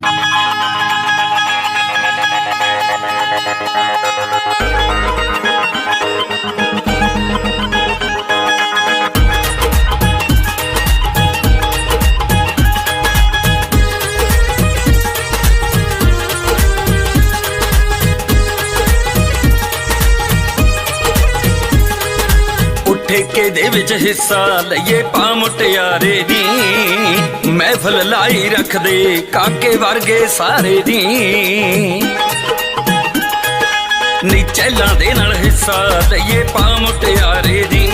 Thank you. ਠੇਕੇ ਦੇ ਵਿੱਚ ਹਿੱਸਾ ਲਈਏ ਪਾ ਮੁਟਿਆਰੇ ਦੀ। ਮਹਿਫਲ ਲਾਈ ਰੱਖਦੇ ਕਾਕੇ ਵਰਗੇ ਸਾਰੇ ਦੀ। ਨੀ ਦੇ ਨਾਲ ਹਿੱਸਾ ਲਈਏ ਪਾ ਮੁਟਿਆਰੇ ਦੀ।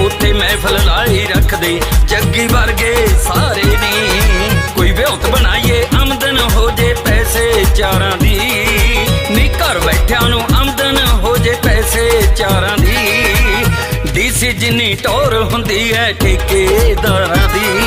ਉੱਥੇ ਮਹਿਫਲ ਲਾਈ ਰੱਖਦੇ ਜੱਗੀ ਵਰਗੇ ਸਾਰੇ ਦੀ। ਕੋਈ ਵਿਉਤ ਬਣਾਈਏ ਆਮਦਨ ਹੋ ਜੇ ਪੈਸੇ ਚਾਰਾਂ ਦੀ। ਨੀ ਘਰ ਬੈਠਿਆਂ ਨੂੰ ਆਮਦਨ ਹੋ ਜੇ ਪੈਸੇ ਚਾਰਾਂ ਦੀ। ਜਿੰਨੀ ਟੌਰ ਹੁੰਦੀ ਹੈ ਠੇਕੇਦਾਰਾਂ ਦੀ।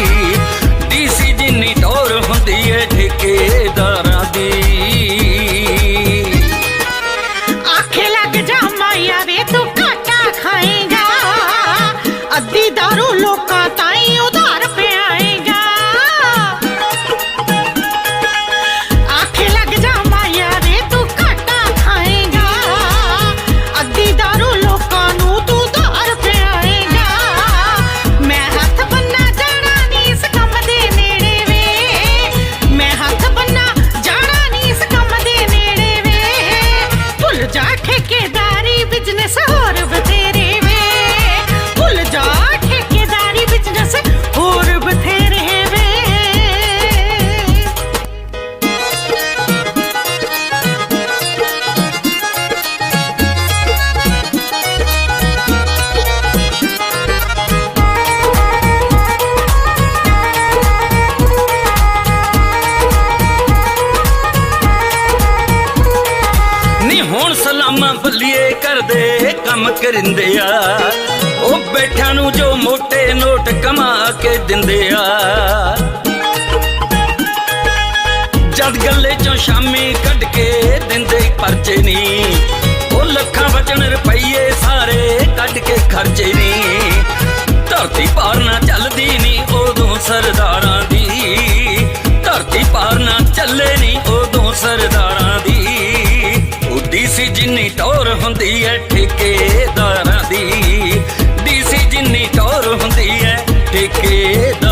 ਹੁਣ ਬੱਲੀਏ ਕਰਦੇ, ਕੰਮ ਕਰਿੰਦੇ ਆ। ਉਹ ਬੈਠਿਆਂ ਨੂੰ ਜੋ ਮੋਟੇ ਨੋਟ ਕਮਾ ਕੇ ਦਿੰਦੇ ਆ। ਜਦ ਗੱਲੇ ਚੋਂ ਸ਼ਾਮੀ ਕੱਢ ਕੇ ਦਿੰਦੇ ਪਰਚੇ ਨਹੀਂ ਉਹ ਲੱਖਾਂ ਵਚਨ ਰੁਪਈਏ ਸਾਰੇ ਕੱਢ ਕੇ ਖਰਚੇ ਨਹੀਂ ਧਰਤੀ ਪਾਰ ਨਾ ਚੱਲਦੀ ਨਹੀਂ ਉਦੋਂ ਸਰਦਾਰਾਂ ਦੀ। ਧਰਤੀ ਪਾਰ ਨਾ ਚੱਲੇ ਨਹੀਂ ਜਿੰਨੀ ਟੌਰ ਹੁੰਦੀ ਹੈ ਠੇਕੇਦਾਰਾਂ ਦੀ ਡੀਸੀ ਜਿੰਨੀ ਟੌਰ ਹੁੰਦੀ ਹੈ ਠੇਕੇਦਾਰਾਂ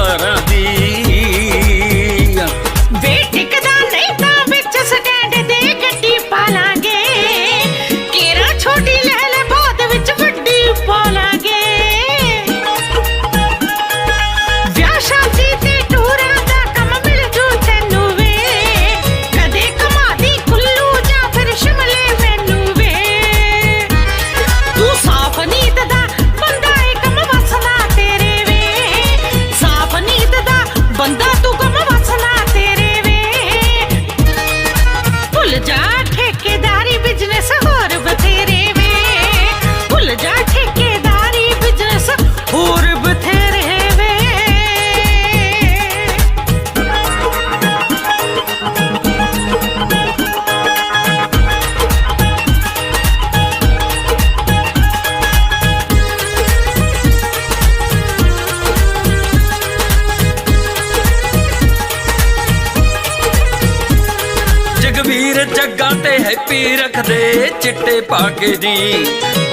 ਜਗਵੀਰ ਜੱਗਾ ਤੇ ਹੈਪੀ ਰੱਖਦੇ ਚਿੱਟੇ ਪਾ ਕੇ ਜੀ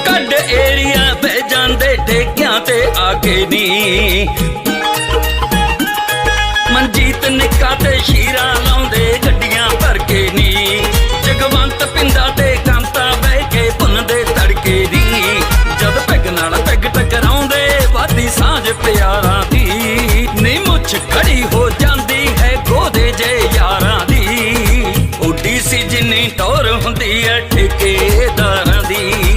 ਕੱਢ ਏਰੀਆ ਪੈ ਜਾਂਦੇ ਠੇਕਿਆਂ ਤੇ ਆ ਕੇ ਨੀ। ਮਨਜੀਤ ਨਿੱਕਾ ਤੇ ਸ਼ੀਰਾ ਲਾਉਂਦੇ ਜਿੰਨੀ ਟੌਰ ਹੁੰਦੀ ਹੈ ਠੇਕੇਦਾਰਾਂ ਦੀ।